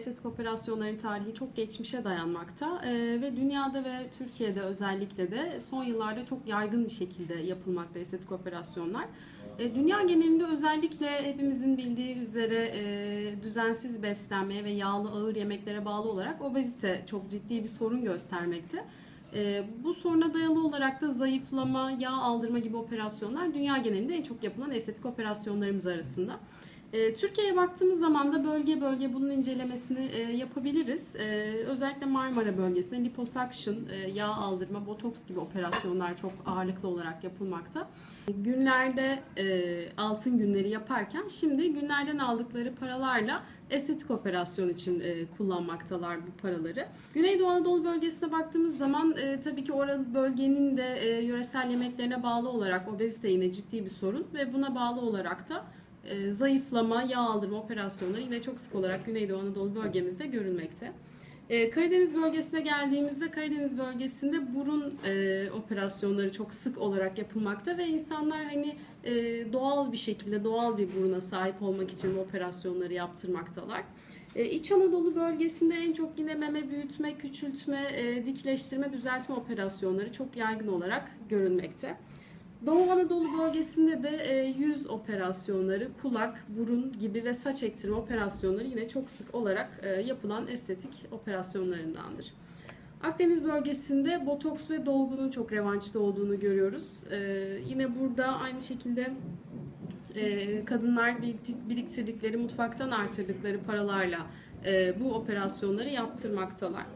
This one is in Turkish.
estetik operasyonların tarihi çok geçmişe dayanmakta Ee, ve dünyada ve Türkiye'de özellikle de son yıllarda çok yaygın bir şekilde yapılmakta estetik operasyonlar. Ee, dünya genelinde özellikle hepimizin bildiği üzere e, düzensiz beslenmeye ve yağlı ağır yemeklere bağlı olarak obezite çok ciddi bir sorun göstermekte. Ee, bu soruna dayalı olarak da zayıflama, yağ aldırma gibi operasyonlar dünya genelinde en çok yapılan estetik operasyonlarımız arasında. Ee, Türkiye'ye baktığımız zaman da bölge bölge bunun incelemesini e, yapabiliriz. Ee, özellikle Marmara bölgesinde liposuction, e, yağ aldırma, botoks gibi operasyonlar çok ağırlıklı olarak yapılmakta. Günlerde e, altın günleri yaparken şimdi günlerden aldıkları paralarla estetik operasyon için e, kullanmaktalar bu paraları. Güneydoğu Anadolu bölgesine baktığımız zaman tabii ki oranın bölgenin de yöresel yemeklerine bağlı olarak obezite yine ciddi bir sorun ve buna bağlı olarak da e, zayıflama, yağ aldırma operasyonları yine çok sık olarak Güneydoğu Anadolu bölgemizde görülmekte. E, Karadeniz bölgesine geldiğimizde Karadeniz bölgesinde burun e, operasyonları çok sık olarak yapılmakta ve insanlar hani e, doğal bir şekilde doğal bir buruna sahip olmak için bu operasyonları yaptırmaktalar. E, İç Anadolu bölgesinde en çok yine meme büyütme, küçültme, e, dikleştirme, düzeltme operasyonları çok yaygın olarak görülmekte. Doğu Anadolu bölgesinde de e, yüz operasyonları, kulak, burun gibi ve saç ektirme operasyonları yine çok sık olarak e, yapılan estetik operasyonlarındandır. Akdeniz bölgesinde botoks ve dolgunun çok revançta olduğunu görüyoruz. E, yine burada aynı şekilde kadınlar birikti- biriktirdikleri, mutfaktan artırdıkları paralarla bu operasyonları yaptırmaktalar.